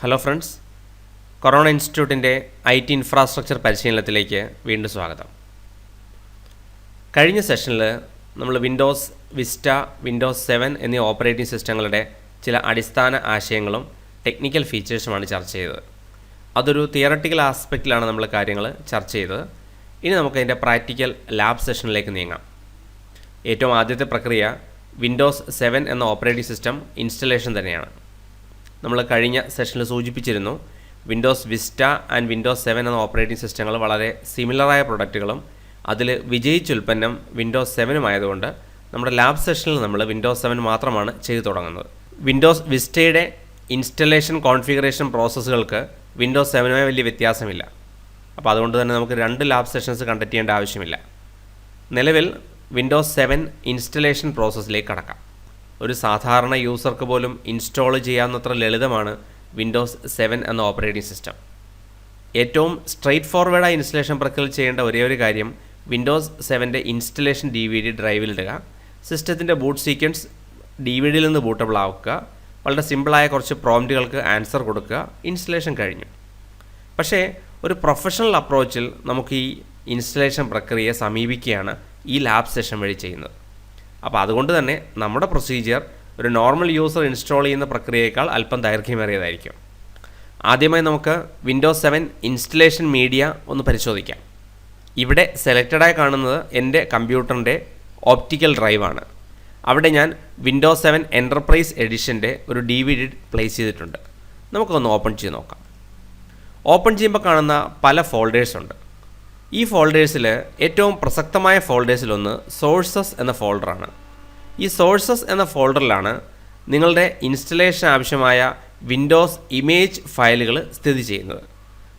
Hello friends Corona ഇൻസ്റ്റിറ്റ്യൂട്ടിന്റെ I T infrastructure പരിശീലനത്തിലേക്ക് വീണ്ടും സ്വാഗതം. കഴിഞ്ഞ സെഷനിൽ നമ്മൾ വിൻഡോസ് വിസ്റ്റ വിൻഡോസ് സെവൻ എന്നീ ഓപ്പറേറ്റിംഗ് സിസ്റ്റങ്ങളുടെ ചില അടിസ്ഥാന ആശയങ്ങളും ടെക്നിക്കൽ ഫീച്ചേഴ്സുമാണ് ചർച്ച ചെയ്തത്. അതൊരു തിയററ്റിക്കൽ ആസ്പെക്റ്റിലാണ് നമ്മൾ കാര്യങ്ങൾ ചർച്ച ചെയ്തത്. ഇനി നമുക്കതിന്റെ പ്രാക്ടിക്കൽ ലാബ് സെഷനിലേക്ക് നീങ്ങാം. ഏറ്റവും ആദ്യത്തെ പ്രക്രിയ വിൻഡോസ് സെവൻ എന്ന ഓപ്പറേറ്റിംഗ് സിസ്റ്റം ഇൻസ്റ്റലേഷൻ തന്നെയാണ്. നമ്മൾ കഴിഞ്ഞ സെഷനിൽ സൂചിപ്പിച്ചിരുന്നു Windows Vista and Windows seven എന്ന ഓപ്പറേറ്റിംഗ് സിസ്റ്റങ്ങൾ വളരെ സിമിലറായ പ്രൊഡക്റ്റുകളും അതിൽ വിജയിച്ച ഉൽപ്പന്നം വിൻഡോസ് സെവനും ആയതുകൊണ്ട് നമ്മുടെ ലാബ് സെഷനിൽ നമ്മൾ വിൻഡോസ് സെവൻ മാത്രമാണ് ചെയ്തു തുടങ്ങുന്നത്. വിൻഡോസ് വിസ്റ്റയുടെ ഇൻസ്റ്റലേഷൻ കോൺഫിഗറേഷൻ പ്രോസസ്സുകൾക്ക് വിൻഡോസ് സെവനുമായി വലിയ വ്യത്യാസമില്ല. അപ്പോൾ അതുകൊണ്ട് തന്നെ നമുക്ക് രണ്ട് ലാബ് സെഷൻസ് കണ്ടക്ട് ചെയ്യേണ്ട ആവശ്യമില്ല. നിലവിൽ വിൻഡോസ് സെവൻ ഇൻസ്റ്റലേഷൻ പ്രോസസ്സിലേക്ക് കടക്കാം. ഒരു സാധാരണ യൂസർക്ക് പോലും ഇൻസ്റ്റാൾ ചെയ്യാവുന്നത്ര ലളിതമാണ് വിൻഡോസ് സെവൻ എന്ന ഓപ്പറേറ്റിംഗ് സിസ്റ്റം ഏറ്റവും സ്ട്രെയിറ്റ് ഫോർവേഡായി ഇൻസ്റ്റലേഷൻ പ്രക്രിയ ചെയ്യേണ്ട ഒരേ ഒരു കാര്യം വിൻഡോസ് സെവന്റെ ഇൻസ്റ്റലേഷൻ ഡി വി ഡി ഡ്രൈവിലിടുക സിസ്റ്റത്തിന്റെ ബൂട്ട് സീക്വൻസ് ഡി വി ഡിയിൽ നിന്ന് ബൂട്ടബിൾ ആക്കുക വളരെ സിമ്പിളായ കുറച്ച് പ്രോംറ്റുകൾക്ക് ആൻസർ കൊടുക്കുക ഇൻസ്റ്റലേഷൻ കഴിഞ്ഞു. പക്ഷേ ഒരു പ്രൊഫഷണൽ അപ്രോച്ചിൽ നമുക്ക് ഈ ഇൻസ്റ്റലേഷൻ പ്രക്രിയയെ സമീപിക്കുകയാണ് ഈ ലാബ് സെഷൻ വഴി ചെയ്യുന്നത്. അപ്പോൾ അതുകൊണ്ട് തന്നെ നമ്മുടെ പ്രൊസീജിയർ ഒരു നോർമൽ യൂസർ ഇൻസ്റ്റാൾ ചെയ്യുന്ന പ്രക്രിയയേക്കാൾ അല്പം ദൈർഘ്യമേറിയതായിരിക്കും. ആദ്യമായി നമുക്ക് വിൻഡോസ് സെവൻ ഇൻസ്റ്റലേഷൻ മീഡിയ ഒന്ന് പരിശോധിക്കാം. ഇവിടെ സെലക്റ്റഡായി കാണുന്നത് എന്റെ കമ്പ്യൂട്ടറിന്റെ ഓപ്റ്റിക്കൽ ഡ്രൈവാണ് അവിടെ ഞാൻ വിൻഡോസ് സെവൻ എന്റർപ്രൈസ് എഡിഷന്റെ ഒരു ഡി വി ഡി പ്ലേസ് ചെയ്തിട്ടുണ്ട്. നമുക്കൊന്ന് ഓപ്പൺ ചെയ്ത് നോക്കാം. ഓപ്പൺ ചെയ്യുമ്പോൾ കാണുന്ന പല ഫോൾഡേഴ്സ് ഉണ്ട്. ഈ ഫോൾഡേഴ്സിൽ ഏറ്റവും പ്രസക്തമായ ഫോൾഡേഴ്സിലൊന്ന് സോഴ്സസ് എന്ന ഫോൾഡറാണ്. ഈ സോഴ്സസ് എന്ന ഫോൾഡറിലാണ് നിങ്ങളുടെ ഇൻസ്റ്റലേഷൻ ആവശ്യമായ വിൻഡോസ് ഇമേജ് ഫയലുകൾ സ്ഥിതി ചെയ്യുന്നത്.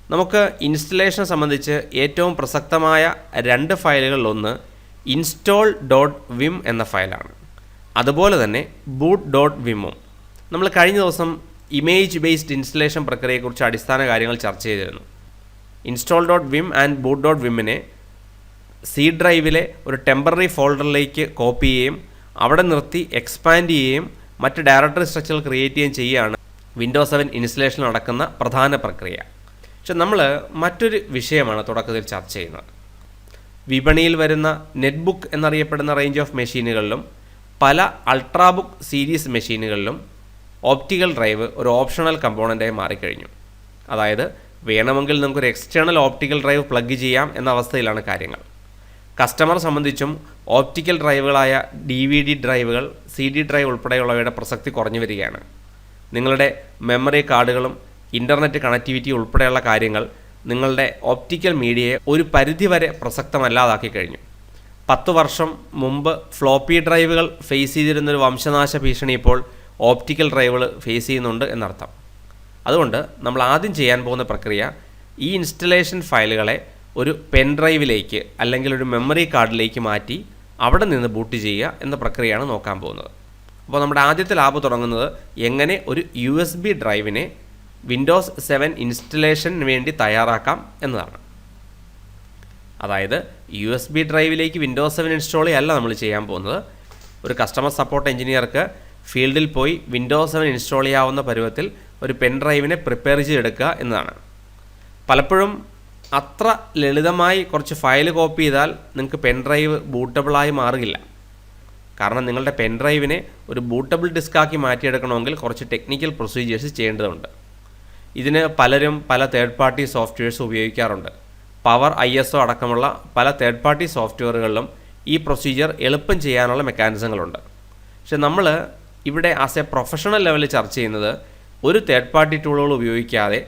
നമുക്ക് ഇൻസ്റ്റലേഷൻ സംബന്ധിച്ച് ഏറ്റവും പ്രസക്തമായ രണ്ട് ഫയലുകളിലൊന്ന് ഇൻസ്റ്റോൾ ഡോട്ട് വിം എന്ന ഫയലാണ്. അതുപോലെ തന്നെ ബൂട്ട് ഡോട്ട് വിമ്മും നമ്മൾ കഴിഞ്ഞ ദിവസം ഇമേജ് ബേസ്ഡ് ഇൻസ്റ്റലേഷൻ പ്രക്രിയയെക്കുറിച്ച് അടിസ്ഥാന കാര്യങ്ങൾ ചർച്ച ചെയ്തിരുന്നു. Install dot Vim and boot dot വിമ്മിനെ സി ഡ്രൈവിലെ ഒരു ടെമ്പററി ഫോൾഡറിലേക്ക് കോപ്പി ചെയ്യുകയും അവിടെ നിർത്തി എക്സ്പാൻഡ് ചെയ്യുകയും മറ്റ് ഡയറക്ടറി സ്ട്രക്ചർ ക്രിയേറ്റ് ചെയ്യുകയും ചെയ്യുകയാണ് വിൻഡോസ് സെവൻ ഇൻസ്റ്റലേഷൻ നടക്കുന്ന പ്രധാന പ്രക്രിയ. പക്ഷെ നമ്മൾ മറ്റൊരു വിഷയമാണ് തുടക്കത്തിൽ ചർച്ച ചെയ്യുന്നത്. വിപണിയിൽ വരുന്ന നെറ്റ്ബുക്ക് എന്നറിയപ്പെടുന്ന റേഞ്ച് ഓഫ് മെഷീനുകളിലും പല അൾട്രാബുക്ക് സീരീസ് മെഷീനുകളിലും ഓപ്റ്റിക്കൽ ഡ്രൈവ് ഒരു ഓപ്ഷണൽ കമ്പോണന്റായി മാറിക്കഴിഞ്ഞു. അതായത് വേണമെങ്കിൽ നമുക്കൊരു എക്സ്റ്റേണൽ ഓപ്റ്റിക്കൽ ഡ്രൈവ് പ്ലഗ് ചെയ്യാം എന്ന അവസ്ഥയിലാണ് കാര്യങ്ങൾ. കസ്റ്റമർ സംബന്ധിച്ചും ഓപ്റ്റിക്കൽ ഡ്രൈവുകളായ ഡി വി ഡി ഡ്രൈവുകൾ സി ഡി ഡ്രൈവ് ഉൾപ്പെടെയുള്ളവയുടെ പ്രസക്തി കുറഞ്ഞു വരികയാണ്. നിങ്ങളുടെ മെമ്മറി കാർഡുകളും ഇന്റർനെറ്റ് കണക്ടിവിറ്റി ഉൾപ്പെടെയുള്ള കാര്യങ്ങൾ നിങ്ങളുടെ ഓപ്റ്റിക്കൽ മീഡിയയെ ഒരു പരിധിവരെ പ്രസക്തമല്ലാതാക്കി കഴിഞ്ഞു. പത്ത് വർഷം മുമ്പ് ഫ്ലോപ്പി ഡ്രൈവുകൾ ഫേസ് ചെയ്തിരുന്നൊരു വംശനാശ ഭീഷണി ഇപ്പോൾ ഓപ്റ്റിക്കൽ ഡ്രൈവുകൾ ഫേസ് ചെയ്യുന്നുണ്ട് എന്നർത്ഥം. അതുകൊണ്ട് നമ്മൾ ആദ്യം ചെയ്യാൻ പോകുന്ന പ്രക്രിയ ഈ ഇൻസ്റ്റലേഷൻ ഫയലുകളെ ഒരു പെൻ ഡ്രൈവിലേക്ക് അല്ലെങ്കിൽ ഒരു മെമ്മറി കാർഡിലേക്ക് മാറ്റി അവിടെ നിന്ന് ബൂട്ട് ചെയ്യുക എന്ന പ്രക്രിയയാണ് നോക്കാൻ പോകുന്നത്. അപ്പോൾ നമ്മുടെ ആദ്യത്തെ ലാബ് തുടങ്ങുന്നത് എങ്ങനെ ഒരു യു എസ് ബി ഡ്രൈവിനെ വിൻഡോസ് സെവൻ ഇൻസ്റ്റലേഷന് വേണ്ടി തയ്യാറാക്കാം എന്നതാണ്. അതായത് യു എസ് ബി ഡ്രൈവിലേക്ക് വിൻഡോസ് സെവൻ ഇൻസ്റ്റാൾ ചെയ്യല്ല നമ്മൾ ചെയ്യാൻ പോകുന്നത്. ഒരു കസ്റ്റമർ സപ്പോർട്ട് എഞ്ചിനീയർക്ക് ഫീൽഡിൽ പോയി വിൻഡോസ് സെവൻ ഇൻസ്റ്റാൾ ചെയ്യാവുന്ന പരുവത്തിൽ ഒരു പെൻ ഡ്രൈവിനെ പ്രിപ്പയർ ചെയ്തെടുക്കുക എന്നതാണ്. പലപ്പോഴും അത്ര ലളിതമായി കുറച്ച് ഫയൽ കോപ്പി ചെയ്താൽ നിങ്ങൾക്ക് പെൻ ഡ്രൈവ് ബൂട്ടബിളായി മാറുകയില്ല. കാരണം നിങ്ങളുടെ പെൻ ഡ്രൈവിനെ ഒരു ബൂട്ടബിൾ ഡിസ്കാക്കി മാറ്റിയെടുക്കണമെങ്കിൽ കുറച്ച് ടെക്നിക്കൽ പ്രൊസീജിയേഴ്സ് ചെയ്യേണ്ടതുണ്ട്. ഇതിന് പലരും പല തേർഡ് പാർട്ടി സോഫ്റ്റ്വെയർസ് ഉപയോഗിക്കാറുണ്ട്. പവർ ഐ എസ് ഒ അടക്കമുള്ള പല തേർഡ് പാർട്ടി സോഫ്റ്റ്വെയറുകളിലും ഈ പ്രൊസീജിയർ എളുപ്പം ചെയ്യാനുള്ള മെക്കാനിസങ്ങളുണ്ട് പക്ഷെ നമ്മൾ ഇവിടെ ആസ് എ പ്രൊഫഷണൽ ലെവലിൽ ചർച്ച ചെയ്യുന്നത് ഒരു തേർഡ് പാർട്ടി ടൂളുകൾ ഉപയോഗിക്കാതെ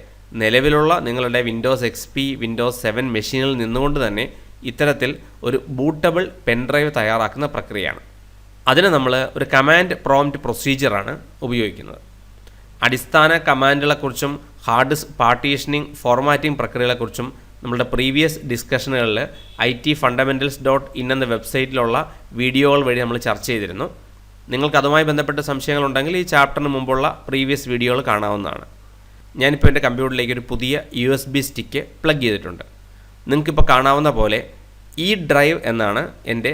നിലവിലുള്ള നിങ്ങളുടെ Windows X P Windows seven മെഷീനിൽ നിന്നുകൊണ്ട് തന്നെ ഇത്തരത്തിൽ ഒരു ബൂട്ടബിൾ പെൻഡ്രൈവ് തയ്യാറാക്കുന്ന പ്രക്രിയയാണ്. അതിന് നമ്മൾ ഒരു കമാൻഡ് പ്രോംപ്റ്റ് പ്രൊസീജിയറാണ് ഉപയോഗിക്കുന്നത്. അടിസ്ഥാന കമാൻഡുകളെക്കുറിച്ചും ഹാർഡ് ഡിസ്ക് പാർട്ടീഷനിങ് ഫോർമാറ്റിംഗ് പ്രക്രിയകളെക്കുറിച്ചും നമ്മളുടെ previous ഡിസ്കഷനുകളിൽ I T fundamentals dot in എന്ന വെബ്സൈറ്റിലുള്ള വീഡിയോകൾ വഴി നമ്മൾ ചർച്ച ചെയ്തിരുന്നു. നിങ്ങൾക്ക് അതുമായി ബന്ധപ്പെട്ട സംശയങ്ങളുണ്ടെങ്കിൽ ഈ ചാപ്റ്ററിന് മുമ്പുള്ള പ്രീവിയസ് വീഡിയോകൾ കാണാവുന്നതാണ്. ഞാനിപ്പോൾ എന്റെ കമ്പ്യൂട്ടറിലേക്ക് ഒരു പുതിയ U S B stick plug ചെയ്തിട്ടുണ്ട്. നിങ്ങൾക്കിപ്പോൾ കാണാവുന്ന പോലെ ഈ ഡ്രൈവ് എന്നാണ് എന്റെ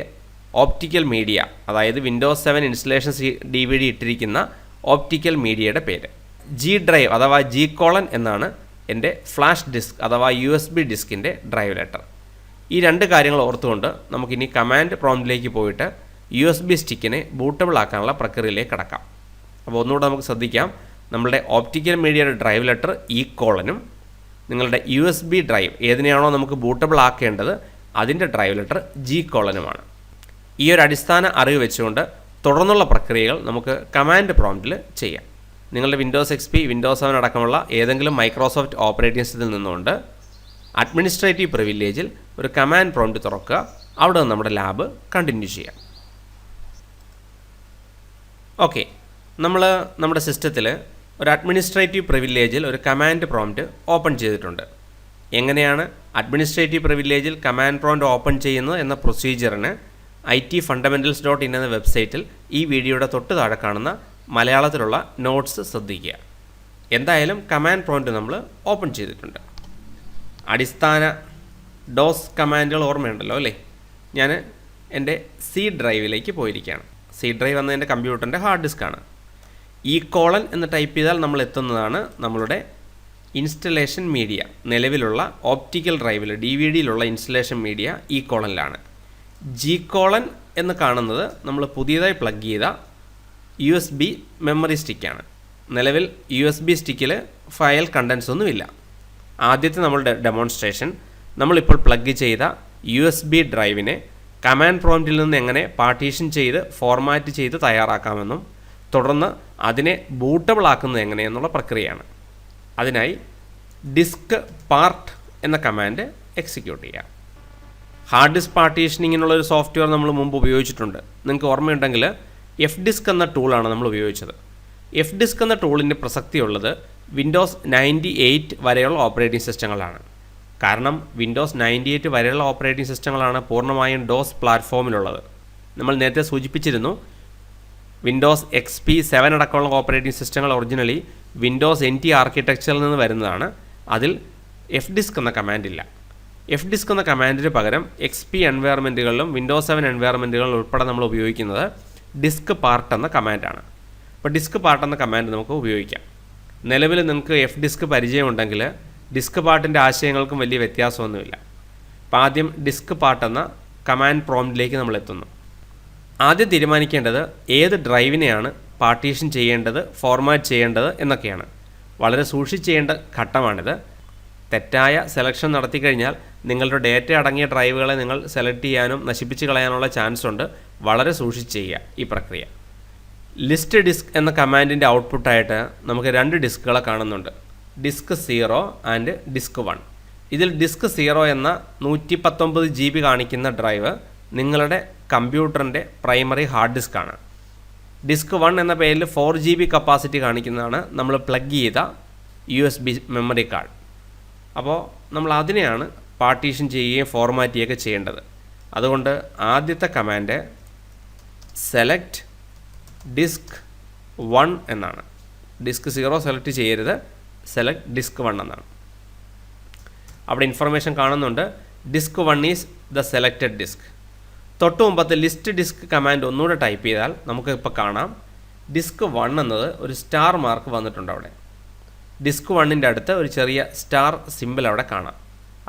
ഓപ്റ്റിക്കൽ മീഡിയ അതായത് Windows seven installation D V D ഇട്ടിരിക്കുന്ന ഓപ്റ്റിക്കൽ മീഡിയയുടെ പേര്. ജി ഡ്രൈവ് അഥവാ ജി കോളൻ എന്നാണ് എന്റെ ഫ്ലാഷ് ഡിസ്ക് അഥവാ യു എസ് ബി ഡിസ്കിന്റെ ഡ്രൈവ് ലെറ്റർ ഈ രണ്ട് കാര്യങ്ങൾ ഓർത്തുകൊണ്ട് നമുക്കിനി കമാൻഡ് പ്രോംപ്റ്റിലേക്ക് പോയിട്ട് യു എസ് ബി സ്റ്റിക്കിനെ ബൂട്ടബിൾ ആക്കാനുള്ള പ്രക്രിയയിലേക്ക് കടക്കാം. അപ്പോൾ ഒന്നുകൂടെ നമുക്ക് ശ്രദ്ധിക്കാം. നമ്മളുടെ ഓപ്റ്റിക്കൽ മീഡിയയുടെ ഡ്രൈവ് ലെറ്റർ ഈ കോളനും നിങ്ങളുടെ യു എസ് ബി ഡ്രൈവ് ഏതിനെയാണോ നമുക്ക് ബൂട്ടബിൾ ആക്കേണ്ടത് അതിന്റെ ഡ്രൈവ് ലെറ്റർ ജി കോളനുമാണ് ഈ ഒരു അടിസ്ഥാന അറിവ് വെച്ചുകൊണ്ട് തുടർന്നുള്ള പ്രക്രിയകൾ നമുക്ക് കമാൻഡ് പ്രോംപ്റ്റിൽ ചെയ്യാം. നിങ്ങളുടെ Windows X P Windows seven അടക്കമുള്ള ഏതെങ്കിലും മൈക്രോസോഫ്റ്റ് ഓപ്പറേറ്റിംഗ് സിസ്റ്റത്തിൽ നിന്നുകൊണ്ട് അഡ്മിനിസ്ട്രേറ്റീവ് പ്രിവില്ലേജിൽ ഒരു കമാൻഡ് പ്രോംപ്റ്റ് തുറക്കുക. അവിടെ നമ്മുടെ ലാബ് കണ്ടിന്യൂ ചെയ്യാം. ഓക്കെ നമ്മൾ നമ്മുടെ സിസ്റ്റത്തിൽ ഒരു അഡ്മിനിസ്ട്രേറ്റീവ് പ്രിവിലേജിൽ ഒരു കമാൻഡ് പ്രോംപ്റ്റ് ഓപ്പൺ ചെയ്തിട്ടുണ്ട്. എങ്ങനെയാണ് അഡ്മിനിസ്ട്രേറ്റീവ് പ്രിവിലേജിൽ കമാൻഡ് പ്രോംപ്റ്റ് ഓപ്പൺ ചെയ്യുന്നത് എന്ന പ്രൊസീജിയറിന് I T fundamentals dot in എന്ന വെബ്സൈറ്റിൽ ഈ വീഡിയോയുടെ തൊട്ട് താഴെ കാണുന്ന മലയാളത്തിലുള്ള നോട്ട്സ് ശ്രദ്ധിക്കുക. എന്തായാലും കമാൻഡ് പ്രോംപ്റ്റ് നമ്മൾ ഓപ്പൺ ചെയ്തിട്ടുണ്ട്. അടിസ്ഥാന ഡോസ് കമാൻഡുകൾ ഓർമ്മയുണ്ടല്ലോ അല്ലേ? ഞാൻ എന്റെ സി ഡ്രൈവിലേക്ക് പോയിരിക്കുകയാണ്. സി ഡ്രൈവ് എന്ന എന്റെ കമ്പ്യൂട്ടറിന്റെ ഹാർഡ് ഡിസ്ക്കാണ്. ഈ കോളൻ എന്ന് ടൈപ്പ് ചെയ്താൽ നമ്മൾ എത്തുന്നതാണ് നമ്മളുടെ ഇൻസ്റ്റലേഷൻ മീഡിയ. നിലവിലുള്ള ഓപ്റ്റിക്കൽ ഡ്രൈവിൽ ഡി വി ഡിയിലുള്ള ഇൻസ്റ്റലേഷൻ മീഡിയ ഈ കോളനിലാണ്. ജി കോളൻ എന്ന് കാണുന്നത് നമ്മൾ പുതിയതായി പ്ലഗ് ചെയ്ത യു എസ് ബി മെമ്മറി സ്റ്റിക്കാണ്. നിലവിൽ യു എസ് ബി സ്റ്റിക്കിൽ ഫയൽ കണ്ടൻസ് ഒന്നുമില്ല ആദ്യത്തെ നമ്മളുടെ ഡെമോൺസ്ട്രേഷൻ നമ്മളിപ്പോൾ പ്ലഗ് ചെയ്ത യു എസ് ബി ഡ്രൈവിനെ കമാൻഡ് പ്രോംപ്റ്റിൽ നിന്ന് എങ്ങനെ പാർട്ടീഷൻ ചെയ്ത് ഫോർമാറ്റ് ചെയ്ത് തയ്യാറാക്കാമെന്നും തുടർന്ന് അതിനെ ബൂട്ടബിൾ ആക്കുന്നത് എങ്ങനെയെന്നുള്ള പ്രക്രിയയാണ്. അതിനായി ഡിസ്ക് പാർട്ട് എന്ന കമാൻഡ് എക്സിക്യൂട്ട് ചെയ്യാം. ഹാർഡ് ഡിസ്ക് പാർട്ടീഷനിങ്ങിനുള്ള ഒരു സോഫ്റ്റ്വെയർ നമ്മൾ മുമ്പ് ഉപയോഗിച്ചിട്ടുണ്ട്. നിങ്ങൾക്ക് ഓർമ്മയുണ്ടെങ്കിൽ എഫ് ഡിസ്ക് എന്ന ടൂളാണ് നമ്മൾ ഉപയോഗിച്ചത്. എഫ് ഡിസ്ക് എന്ന ടൂളിന്റെ പ്രസക്തിയുള്ളത് വിൻഡോസ് നയന്റി എയ്റ്റ് വരെയുള്ള ഓപ്പറേറ്റിംഗ് സിസ്റ്റങ്ങളാണ് കാരണം വിൻഡോസ് നയന്റി എയ്റ്റ് വരെയുള്ള ഓപ്പറേറ്റിംഗ് സിസ്റ്റങ്ങളാണ് പൂർണമായും ഡോസ് പ്ലാറ്റ്ഫോമിലുള്ളത് നമ്മൾ നേരത്തെ സൂചിപ്പിച്ചിരുന്നു വിൻഡോസ് എക്സ് പി സെവൻ അടക്കമുള്ള ഓപ്പറേറ്റിംഗ് സിസ്റ്റങ്ങൾ ഒറിജിനലി വിൻഡോസ് എൻ ടി ആർക്കിടെക്ചറിൽ നിന്ന് വരുന്നതാണ്. അതിൽ എഫ് ഡിസ്ക് എന്ന കമാൻഡ് ഇല്ല. എഫ് ഡിസ്ക് എന്ന കമാൻഡിന് പകരം എക്സ് പി എൻവയറമെന്റുകളിലും വിൻഡോസ് സെവൻ എൻവയറമെന്റുകളിലും ഉൾപ്പെടെ നമ്മൾ ഉപയോഗിക്കുന്നത് ഡിസ്ക് പാർട്ട് എന്ന കമാൻഡാണ് അപ്പോൾ ഡിസ്ക് പാർട്ട് എന്ന കമാൻഡ് നമുക്ക് ഉപയോഗിക്കാം. നിലവിൽ നിങ്ങൾക്ക് എഫ് ഡിസ്ക് പരിചയമുണ്ടെങ്കിൽ ഡിസ്ക് പാട്ടിന്റെ ആശയങ്ങൾക്കും വലിയ വ്യത്യാസമൊന്നുമില്ല. അപ്പോൾ ആദ്യം ഡിസ്ക് പാട്ടെന്ന കമാൻഡ് പ്രോംപ്റ്റിലേക്ക് നമ്മൾ എത്തുന്നു ആദ്യം തീരുമാനിക്കേണ്ടത് ഏത് ഡ്രൈവിനെയാണ് പാർട്ടീഷൻ ചെയ്യേണ്ടത് ഫോർമാറ്റ് ചെയ്യേണ്ടത് എന്നൊക്കെയാണ്. വളരെ സൂക്ഷിച്ച് ചെയ്യേണ്ട ഘട്ടമാണിത്. തെറ്റായ സെലക്ഷൻ നടത്തി കഴിഞ്ഞാൽ നിങ്ങളുടെ ഡേറ്റ അടങ്ങിയ ഡ്രൈവുകളെ നിങ്ങൾ സെലക്ട് ചെയ്യാനും നശിപ്പിച്ച് കളയാനുള്ള ചാൻസ് ഉണ്ട് വളരെ സൂക്ഷിച്ച് ചെയ്യുക ഈ പ്രക്രിയ. ലിസ്റ്റ് ഡിസ്ക് എന്ന കമാൻഡിന്റെ ഔട്ട്പുട്ടായിട്ട് നമുക്ക് രണ്ട് ഡിസ്കുകളെ കാണുന്നുണ്ട്. Disk zero and disk one ഇതിൽ ഡിസ്ക് സീറോ എന്ന നൂറ്റി പത്തൊമ്പത് ജി ബി കാണിക്കുന്ന ഡ്രൈവ് നിങ്ങളുടെ കമ്പ്യൂട്ടറിന്റെ പ്രൈമറി ഹാർഡ് ഡിസ്ക് ആണ്. ഡിസ്ക് വൺ എന്ന പേരിൽ ഫോർ ജി ബി കപ്പാസിറ്റി കാണിക്കുന്നതാണ് നമ്മൾ പ്ലഗ് ചെയ്ത U S B memory card അപ്പോൾ നമ്മൾ അതിനെയാണ് പാർട്ടീഷൻ ചെയ്യുകയും ഫോർമാറ്റ് ചെയ്യുകയൊക്കെ ചെയ്യേണ്ടത്. അതുകൊണ്ട് ആദ്യത്തെ കമാൻഡ് സെലക്ട് ഡിസ്ക് വൺ എന്നാണ്. ഡിസ്ക് സീറോ സെലക്ട് ചെയ്യരുത്. സെലക്ട് ഡിസ്ക് വൺ എന്നാണ്. അവിടെ ഇൻഫർമേഷൻ കാണുന്നുണ്ട്. Disk one is the selected disk തൊട്ട് മുമ്പത്തെ ലിസ്റ്റ് ഡിസ്ക് കമാൻഡ് ഒന്നുകൂടെ ടൈപ്പ് ചെയ്താൽ നമുക്ക് ഇപ്പോൾ കാണാം. ഡിസ്ക് വൺ എന്നത് ഒരു സ്റ്റാർ മാർക്ക് വന്നിട്ടുണ്ട് അവിടെ. ഡിസ്ക് വണ്ണിന്റെ അടുത്ത് ഒരു ചെറിയ സ്റ്റാർ സിമ്പിൾ അവിടെ കാണാം.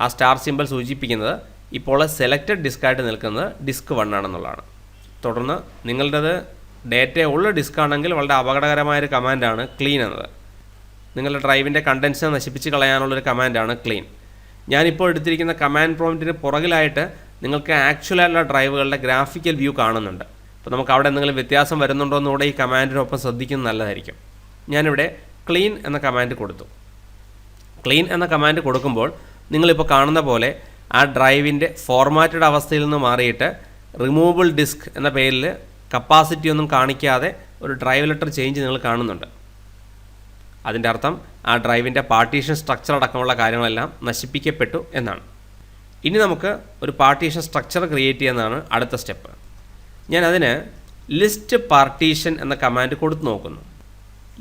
ആ സ്റ്റാർ സിമ്പിൾ സൂചിപ്പിക്കുന്നത് ഇപ്പോൾ സെലക്റ്റഡ് ഡിസ്ക്കായിട്ട് നിൽക്കുന്നത് ഡിസ്ക് വൺ ആണെന്നുള്ളതാണ്. തുടർന്ന് നിങ്ങളുടേത് ഡേറ്റ ഉള്ള ഡിസ്ക് ആണെങ്കിൽ വളരെ അപകടകരമായൊരു കമാൻഡാണ് ക്ലീൻ എന്നത്. നിങ്ങളുടെ ഡ്രൈവിന്റെ കണ്ടൻസിനെ നശിപ്പിച്ച് കളയാനുള്ളൊരു കമാൻഡാണ് ക്ലീൻ. ഞാനിപ്പോൾ എടുത്തിരിക്കുന്ന കമാൻഡ് പ്രോംപ്റ്റിന് പുറകിലായിട്ട് നിങ്ങൾക്ക് ആക്ച്വലായിട്ടുള്ള ഡ്രൈവുകളുടെ ഗ്രാഫിക്കൽ വ്യൂ കാണുന്നുണ്ട്. അപ്പോൾ നമുക്ക് അവിടെ എന്തെങ്കിലും വ്യത്യാസം വരുന്നുണ്ടോ എന്നുകൂടെ ഈ കമാൻഡിനൊപ്പം ശ്രദ്ധിക്കുന്നത് നല്ലതായിരിക്കും. ഞാനിവിടെ ക്ലീൻ എന്ന കമാൻഡ് കൊടുത്തു. ക്ലീൻ എന്ന കമാൻഡ് കൊടുക്കുമ്പോൾ നിങ്ങളിപ്പോൾ കാണുന്ന പോലെ ആ ഡ്രൈവിന്റെ ഫോർമാറ്റഡ് അവസ്ഥയിൽ നിന്ന് മാറിയിട്ട് റിമൂവബിൾ ഡിസ്ക് എന്ന പേരിൽ കപ്പാസിറ്റി ഒന്നും കാണിക്കാതെ ഒരു ഡ്രൈവ് ലെറ്റർ ചേഞ്ച് നിങ്ങൾ കാണുന്നുണ്ട്. അതിന്റെ അർത്ഥം ആ ഡ്രൈവിന്റെ പാർട്ടീഷൻ സ്ട്രക്ചർ അടക്കമുള്ള കാര്യങ്ങളെല്ലാം നശിപ്പിക്കപ്പെട്ടു എന്നാണ്. ഇനി നമുക്ക് ഒരു പാർട്ടീഷൻ സ്ട്രക്ചർ ക്രിയേറ്റ് ചെയ്യുന്നതാണ് അടുത്ത സ്റ്റെപ്പ് ഞാൻ അതിന് ലിസ്റ്റ് പാർട്ടീഷൻ എന്ന കമാൻഡ് കൊടുത്തു നോക്കുന്നു.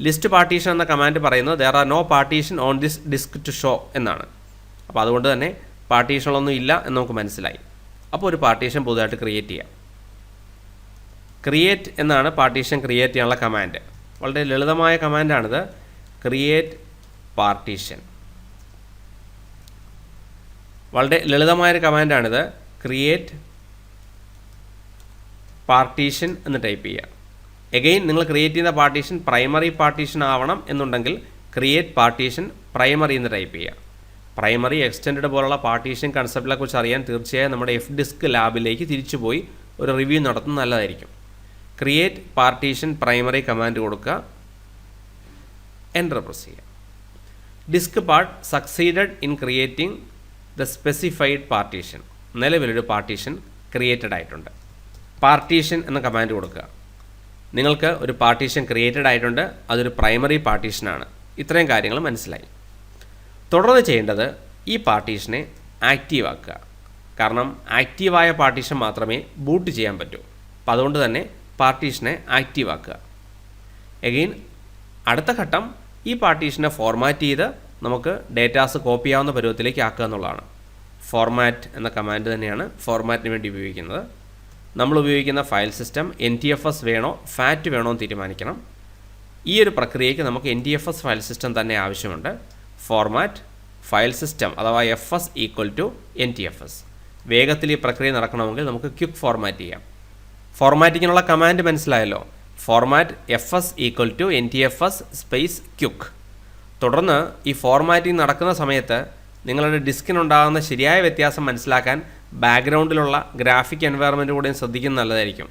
ലിസ്റ്റ് പാർട്ടീഷൻ എന്ന കമാൻഡ് പറയുന്നത് there are no partition on this disk to show എന്നാണ്. അപ്പോൾ അതുകൊണ്ട് തന്നെ പാർട്ടീഷനൊന്നും ഇല്ല എന്ന് നമുക്ക് മനസ്സിലായി. അപ്പോൾ ഒരു പാർട്ടീഷൻ പുതുതായിട്ട് ക്രിയേറ്റ് ചെയ്യാം. ക്രിയേറ്റ് എന്നാണ് പാർട്ടീഷൻ ക്രിയേറ്റ് ചെയ്യാനുള്ള കമാൻഡ് വളരെ ലളിതമായ കമാൻഡാണിത് ക്രിയേറ്റ് പാർട്ടീഷൻ വളരെ ലളിതമായൊരു കമാൻഡാണിത്. ക്രിയേറ്റ് പാർട്ടീഷൻ എന്ന് ടൈപ്പ് ചെയ്യുക. എഗെയിൻ നിങ്ങൾ ക്രിയേറ്റ് ചെയ്യുന്ന പാർട്ടീഷൻ പ്രൈമറി പാർട്ടീഷൻ ആവണം എന്നുണ്ടെങ്കിൽ ക്രിയേറ്റ് പാർട്ടീഷൻ പ്രൈമറി എന്ന് ടൈപ്പ് ചെയ്യുക. പ്രൈമറി എക്സ്റ്റൻഡ് പോലുള്ള പാർട്ടീഷൻ കൺസെപ്റ്റിനെ കുറിച്ച് അറിയാൻ തീർച്ചയായും നമ്മുടെ എഫ് ഡിസ്ക് ലാബിലേക്ക് തിരിച്ചു പോയി ഒരു റിവ്യൂ നടത്തുന്നത് നല്ലതായിരിക്കും. ക്രിയേറ്റ് പാർട്ടീഷൻ പ്രൈമറി കമാൻഡ് കൊടുക്കുക. എന്റർ പ്രസ് ചെയ്യാം disk part succeeded in creating the specified partition നിലവിലൊരു partition created ആയിട്ടുണ്ട്. പാർട്ടീഷൻ എന്ന കമാൻഡ് കൊടുക്കുക. നിങ്ങൾക്ക് ഒരു പാർട്ടീഷൻ ക്രിയേറ്റഡ് ആയിട്ടുണ്ട്. അതൊരു പ്രൈമറി പാർട്ടീഷനാണ് ഇത്രയും കാര്യങ്ങൾ മനസ്സിലായി. തുടർന്ന് ചെയ്യേണ്ടത് ഈ പാർട്ടീഷനെ ആക്റ്റീവ് ആക്കുക. കാരണം ആക്റ്റീവായ പാർട്ടീഷൻ മാത്രമേ ബൂട്ട് ചെയ്യാൻ പറ്റൂ. അപ്പം അതുകൊണ്ട് തന്നെ പാർട്ടീഷനെ ആക്റ്റീവ് ആക്കുക. എഗെയിൻ അടുത്ത ഘട്ടം ഈ പാർട്ടീഷനെ ഫോർമാറ്റ് ചെയ്ത് നമുക്ക് ഡേറ്റാസ് കോപ്പി ആവുന്ന പരുവത്തിലേക്ക് ആക്കുക എന്നുള്ളതാണ്. ഫോർമാറ്റ് എന്ന കമാൻഡ് തന്നെയാണ് ഫോർമാറ്റിന് വേണ്ടി ഉപയോഗിക്കുന്നത്. നമ്മൾ ഉപയോഗിക്കുന്ന file system N T F S വേണോ ഫാറ്റ് വേണോ എന്ന് തീരുമാനിക്കണം. ഈ ഒരു പ്രക്രിയയ്ക്ക് നമുക്ക് N T F S file system തന്നെ ആവശ്യമുണ്ട്. ഫോർമാറ്റ് ഫയൽ സിസ്റ്റം അഥവാ F S equal to N T F S വേഗത്തിൽ ഈ പ്രക്രിയ നടക്കണമെങ്കിൽ നമുക്ക് ക്വിക്ക് ഫോർമാറ്റ് ചെയ്യാം. ഫോർമാറ്റിങ്ങിനുള്ള കമാൻഡ് മനസ്സിലായല്ലോ? Format F S equal to N T F S space quick തുടർന്ന് ഈ ഫോർമാറ്റിംഗ് നടക്കുന്ന സമയത്ത് നിങ്ങളുടെ ഡിസ്കിനുണ്ടാകുന്ന ശരിയായ വ്യത്യാസം മനസ്സിലാക്കാൻ ബാക്ക്ഗ്രൗണ്ടിലുള്ള ഗ്രാഫിക് എൻവയറമെന്റ് കൂടെയും ശ്രദ്ധിക്കുന്നത് നല്ലതായിരിക്കും.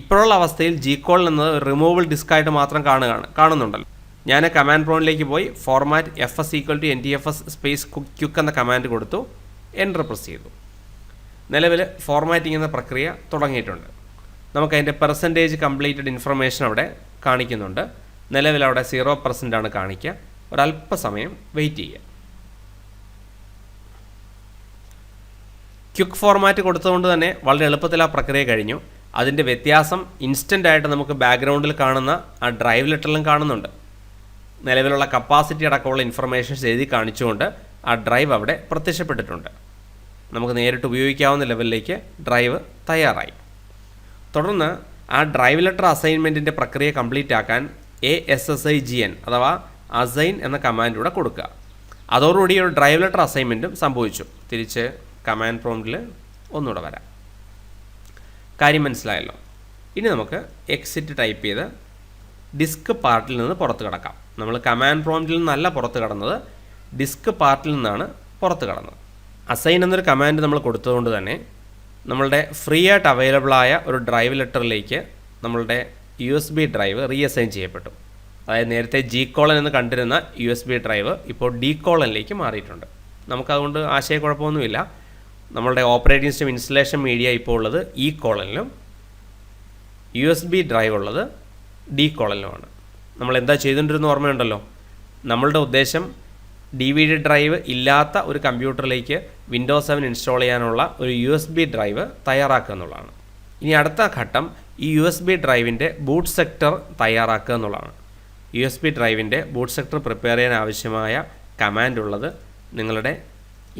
ഇപ്പോഴുള്ള അവസ്ഥയിൽ ജി കോൾ എന്നത് റിമൂവബിൾ ഡിസ്കായിട്ട് മാത്രം കാണുകയാണ് കാണുന്നുണ്ടല്ലോ. ഞാൻ കമാൻഡ് പ്രോണിലേക്ക് പോയി format F S equal to N T F S space quick എന്ന കമാൻഡ് കൊടുത്തു എന്റർ പ്രസ് ചെയ്തു. നിലവിൽ ഫോർമാറ്റിംഗ് എന്ന പ്രക്രിയ തുടങ്ങിയിട്ടുണ്ട്. നമുക്ക് അതിന്റെ പെർസെന്റേജ് കംപ്ലീറ്റഡ് ഇൻഫർമേഷൻ അവിടെ കാണിക്കുന്നുണ്ട്. നിലവിൽ അവിടെ സീറോ പെർസെന്റ് ആണ് കാണിക്കുക. ഒരല്പസമയം വെയിറ്റ് ചെയ്യുക. ക്വിക്ക് ഫോർമാറ്റ് കൊടുത്തുകൊണ്ട് തന്നെ വളരെ എളുപ്പത്തിൽ ആ പ്രക്രിയ കഴിഞ്ഞു. അതിന്റെ വ്യത്യാസം ഇൻസ്റ്റന്റ് ആയിട്ട് നമുക്ക് ബാക്ക്ഗ്രൗണ്ടിൽ കാണുന്ന ആ ഡ്രൈവ് ലെറ്ററിലും കാണുന്നുണ്ട്. നിലവിലുള്ള കപ്പാസിറ്റി അടക്കമുള്ള ഇൻഫർമേഷൻസ് എഴുതി കാണിച്ചുകൊണ്ട് ആ ഡ്രൈവ് അവിടെ പ്രത്യക്ഷപ്പെട്ടിട്ടുണ്ട്. നമുക്ക് നേരിട്ട് ഉപയോഗിക്കാവുന്ന ലെവലിലേക്ക് ഡ്രൈവ് തയ്യാറായി. തുടർന്ന് ആ ഡ്രൈവ് ലെറ്റർ അസൈൻമെന്റിന്റെ പ്രക്രിയ കംപ്ലീറ്റ് ആക്കാൻ A S S I G N അഥവാ അസൈൻ എന്ന കമാൻഡിലൂടെ കൊടുക്കുക. അതോടുകൂടി ഒരു ഡ്രൈവ് ലെറ്റർ അസൈൻമെന്റും സംഭവിച്ചു. തിരിച്ച് കമാൻഡ് പ്രോംപ്റ്റിൽ ഒന്നുകൂടെ വരാം. കാര്യം മനസ്സിലായല്ലോ? ഇനി നമുക്ക് എക്സിറ്റ് ടൈപ്പ് ചെയ്ത് ഡിസ്ക് പാർട്ടിൽ നിന്ന് പുറത്ത് കിടക്കാം. നമ്മൾ കമാൻഡ് പ്രോംപ്റ്റിൽ നിന്നല്ല പുറത്ത് കടന്നത് ഡിസ്ക് പാർട്ടിൽ നിന്നാണ് പുറത്ത് കടന്നത്. അസൈൻ എന്നൊരു കമാൻഡ് നമ്മൾ കൊടുത്തതുകൊണ്ട് തന്നെ നമ്മളുടെ ഫ്രീ ആയിട്ട് അവൈലബിൾ ആയ ഒരു ഡ്രൈവ് ലെറ്ററിലേക്ക് നമ്മളുടെ U S B drive reassign ചെയ്യപ്പെട്ടു. അതായത് നേരത്തെ ജി കോളൻ എന്ന് കണ്ടിരുന്ന യു എസ് ബി ഡ്രൈവ് ഇപ്പോൾ ഡി കോളനിലേക്ക് മാറിയിട്ടുണ്ട്. നമുക്കതുകൊണ്ട് ആശയക്കുഴപ്പമൊന്നുമില്ല. നമ്മളുടെ ഓപ്പറേറ്റിംഗ് സിസ്റ്റം ഇൻസ്റ്റലേഷൻ മീഡിയ ഇപ്പോൾ ഉള്ളത് ഇ കോളനിലും യു എസ് ബി ഡ്രൈവ് ഉള്ളത് ഡി കോളനിലുമാണ് നമ്മൾ എന്താ ചെയ്തുകൊണ്ടിരുന്ന ഓർമ്മയുണ്ടല്ലോ? നമ്മളുടെ ഉദ്ദേശം ഡി വി ഡി ഡ്രൈവ് ഇല്ലാത്ത ഒരു കമ്പ്യൂട്ടറിലേക്ക് വിൻഡോസ് സെവൻ ഇൻസ്റ്റാൾ ചെയ്യാനുള്ള ഒരു യു എസ് ബി ഡ്രൈവ് തയ്യാറാക്കുക എന്നുള്ളതാണ്. ഇനി അടുത്ത ഘട്ടം ഈ യു എസ് ബി ഡ്രൈവിന്റെ ബൂട്ട് സെക്ടർ തയ്യാറാക്കുക എന്നുള്ളതാണ്. യു എസ് ബി ഡ്രൈവിന്റെ ബൂട്ട് സെക്ടർ പ്രിപ്പയർ ചെയ്യാൻ ആവശ്യമായ കമാൻഡ് ഉള്ളത് നിങ്ങളുടെ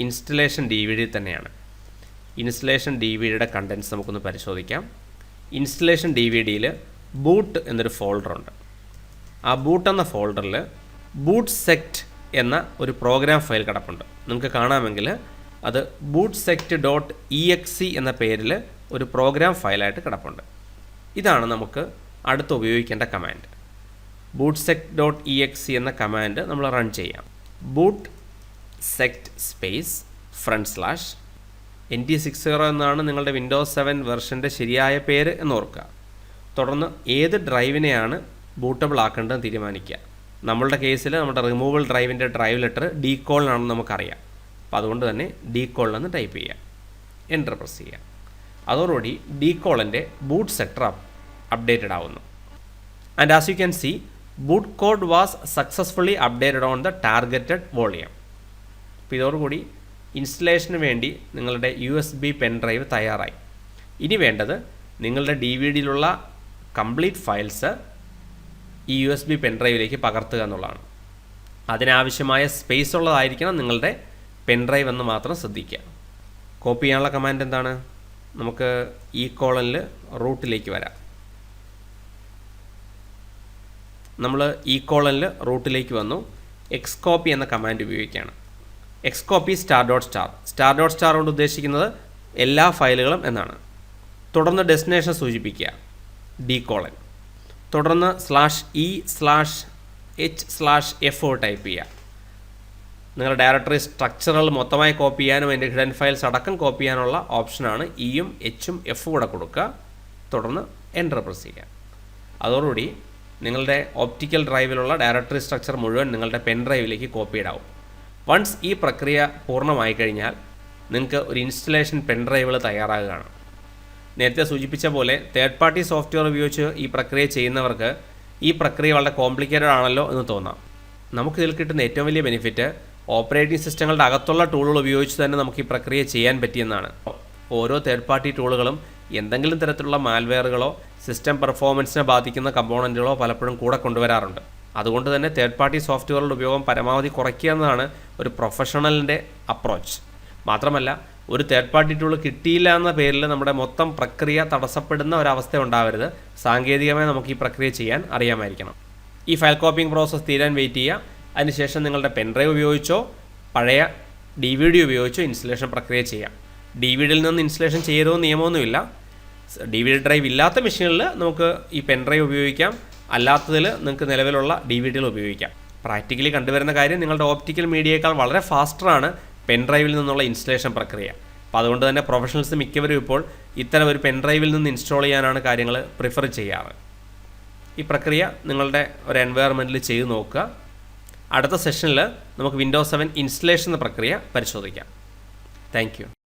ഇൻസ്റ്റലേഷൻ ഡി വി ഡി തന്നെയാണ്. ഇൻസ്റ്റലേഷൻ ഡി വി ഡിയുടെ കണ്ടൻസ് നമുക്കൊന്ന് പരിശോധിക്കാം. ഇൻസ്റ്റലേഷൻ ഡി വി ഡിയിൽ ബൂട്ട് എന്നൊരു ഫോൾഡറുണ്ട് ആ ബൂട്ട് എന്ന ഫോൾഡറിൽ ബൂട്ട് സെക്റ്റ് എന്ന ഒരു പ്രോഗ്രാം ഫയൽ കിടപ്പുണ്ട്. നിങ്ങൾക്ക് കാണാമെങ്കിൽ അത് boot sect dot E X എന്ന പേരിൽ ഒരു പ്രോഗ്രാം ഫയലായിട്ട് കിടപ്പുണ്ട്. ഇതാണ് നമുക്ക് അടുത്ത് ഉപയോഗിക്കേണ്ട command boot sect dot E X എന്ന കമാൻഡ് നമ്മൾ റൺ ചെയ്യാം. Boot sect space front slash N T six zero എന്നാണ് നിങ്ങളുടെ വിൻഡോസ് സെവൻ വെർഷന്റെ ശരിയായ പേര് എന്ന് ഓർക്കുക. തുടർന്ന് ഏത് ഡ്രൈവിനെയാണ് ബൂട്ടബിൾ ആക്കേണ്ടതെന്ന് തീരുമാനിക്കുക. നമ്മളുടെ കേസിൽ നമ്മുടെ റിമൂവൽ ഡ്രൈവിന്റെ ഡ്രൈവ് ലെറ്റർ ഡീ കോളിനാണെന്ന് നമുക്കറിയാം. അപ്പോൾ അതുകൊണ്ട് തന്നെ ഡി കോളിനെന്ന് ടൈപ്പ് ചെയ്യാം. എന്റർ പ്രസ് ചെയ്യാം. അതോടുകൂടി ഡീ കോളിന്റെ ബൂട്ട് സെക്ടർ അപ്ഡേറ്റഡ് ആവുന്നു. And as you can see boot code was successfully updated on the targeted volume അപ്പോൾ ഇതോടുകൂടി ഇൻസ്റ്റലേഷന് വേണ്ടി നിങ്ങളുടെ U S B pen drive തയ്യാറായി. ഇനി വേണ്ടത് നിങ്ങളുടെ ഡി വി ഡിയിലുള്ള കംപ്ലീറ്റ് ഫയൽസ് ഈ യു എസ് ബി പെൻ ഡ്രൈവിലേക്ക് പകർത്തുക എന്നുള്ളതാണ്. അതിനാവശ്യമായ സ്പേസ് ഉള്ളതായിരിക്കണം നിങ്ങളുടെ പെൻ ഡ്രൈവ് എന്ന് മാത്രം ശ്രദ്ധിക്കുക. കോപ്പി ചെയ്യാനുള്ള കമാൻഡ് എന്താണ്? നമുക്ക് ഈ കോളനിൽ റൂട്ടിലേക്ക് വരാം. നമ്മൾ ഈ കോളനിൽ റൂട്ടിലേക്ക് വന്നു. എക്സ് കോപ്പി എന്ന കമാൻഡ് ഉപയോഗിക്കുകയാണ്. X copy star dot star star dot star കൊണ്ട് ഉദ്ദേശിക്കുന്നത് എല്ലാ ഫയലുകളും എന്നാണ്. തുടർന്ന് ഡെസ്റ്റിനേഷൻ സൂചിപ്പിക്കുക. ഡി കോളൻ തുടർന്ന് slash E slash H slash F O type ചെയ്യുക നിങ്ങളുടെ ഡയറക്ടറി സ്ട്രക്ചറുകൾ മൊത്തമായി കോപ്പി ചെയ്യാനും അതിന്റെ ഹിഡൻ ഫയൽസ് അടക്കം കോപ്പി ചെയ്യാനുള്ള ഓപ്ഷനാണ് ഇയും എച്ചും എഫും കൂടെ കൊടുക്കുക. തുടർന്ന് എന്റർ പ്രസ് ചെയ്യുക. അതോടുകൂടി നിങ്ങളുടെ ഓപ്റ്റിക്കൽ ഡ്രൈവിലുള്ള ഡയറക്ടറി സ്ട്രക്ചർ മുഴുവൻ നിങ്ങളുടെ പെൻ ഡ്രൈവിലേക്ക് കോപ്പിഡ് ആവും. വൺസ് ഈ പ്രക്രിയ പൂർണമായി കഴിഞ്ഞാൽ നിങ്ങൾക്ക് ഒരു ഇൻസ്റ്റലേഷൻ പെൻ ഡ്രൈവുകൾ തയ്യാറാകുകയാണ്. നേരത്തെ സൂചിപ്പിച്ച പോലെ തേർഡ് പാർട്ടി സോഫ്റ്റ്വെയർ ഉപയോഗിച്ച് ഈ പ്രക്രിയ ചെയ്യുന്നവർക്ക് ഈ പ്രക്രിയ വളരെ കോംപ്ലിക്കേറ്റഡ് ആണല്ലോ എന്ന് തോന്നാം. നമുക്ക് ഇതിൽ കിട്ടുന്ന ഏറ്റവും വലിയ ബെനിഫിറ്റ് ഓപ്പറേറ്റിംഗ് സിസ്റ്റങ്ങളുടെ അകത്തുള്ള ടൂളുകൾ ഉപയോഗിച്ച് തന്നെ നമുക്ക് ഈ പ്രക്രിയ ചെയ്യാൻ പറ്റിയെന്നാണ്. ഓരോ തേർഡ് പാർട്ടി ടൂളുകളും എന്തെങ്കിലും തരത്തിലുള്ള മാൽവെയറുകളോ സിസ്റ്റം പെർഫോമൻസിനെ ബാധിക്കുന്ന കമ്പോണന്റുകളോ പലപ്പോഴും കൂടെ കൊണ്ടുവരാറുണ്ട്. അതുകൊണ്ട് തന്നെ തേർഡ് പാർട്ടി സോഫ്റ്റ്വെയറുകളുടെ ഉപയോഗം പരമാവധി കുറയ്ക്കുക എന്നതാണ് ഒരു പ്രൊഫഷണലിന്റെ അപ്രോച്ച് മാത്രമല്ല ഒരു തേർഡ് പാർട്ടി ടൂൾ കിട്ടിയില്ല എന്ന പേരിൽ നമ്മുടെ മൊത്തം പ്രക്രിയ തടസ്സപ്പെടുന്ന ഒരവസ്ഥ ഉണ്ടാവരുത്. സാങ്കേതികമായി നമുക്ക് ഈ പ്രക്രിയ ചെയ്യാൻ അറിയാമായിരിക്കണം. ഈ ഫയൽ കോപ്പിംഗ് പ്രോസസ്സ് തീരാൻ വെയിറ്റ് ചെയ്യുക. അതിനുശേഷം നിങ്ങളുടെ പെൻഡ്രൈവ് ഉപയോഗിച്ചോ പഴയ ഡി വി ഡി ഉപയോഗിച്ചോ ഇൻസ്റ്റലേഷൻ പ്രക്രിയ ചെയ്യാം ഡി വി ഡിയിൽ നിന്ന് ഇൻസ്റ്റലേഷൻ ചെയ്തോ നിയമമൊന്നുമില്ല ഡി വി ഡി ഡ്രൈവ് ഇല്ലാത്ത മെഷീനിൽ നമുക്ക് ഈ പെൻഡ്രൈവ് ഉപയോഗിക്കാം. അല്ലാത്തതിൽ നിങ്ങൾക്ക് നിലവിലുള്ള ഡി വി ഡികൾ ഉപയോഗിക്കാം. പ്രാക്ടിക്കലി കണ്ടുവരുന്ന കാര്യം നിങ്ങളുടെ ഓപ്റ്റിക്കൽ മീഡിയയേക്കാൾ വളരെ ഫാസ്റ്ററാണ് പെൻഡ്രൈവിൽ നിന്നുള്ള ഇൻസ്റ്റലേഷൻ പ്രക്രിയ. അപ്പോൾ അതുകൊണ്ട് തന്നെ പ്രൊഫഷണൽസ് മിക്കവരും ഇപ്പോൾ ഇത്തരം ഒരു പെൻഡ്രൈവിൽ നിന്ന് ഇൻസ്റ്റാൾ ചെയ്യാനാണ് കാര്യങ്ങൾ പ്രിഫർ ചെയ്യാറ്. ഈ പ്രക്രിയ നിങ്ങളുടെ ഒരു എൻവയറമെന്റിൽ ചെയ്ത് നോക്കുക. അടുത്ത സെഷനിൽ നമുക്ക് വിൻഡോസ് സെവൻ ഇൻസ്റ്റലേഷൻ പ്രക്രിയ പരിശോധിക്കാം. താങ്ക്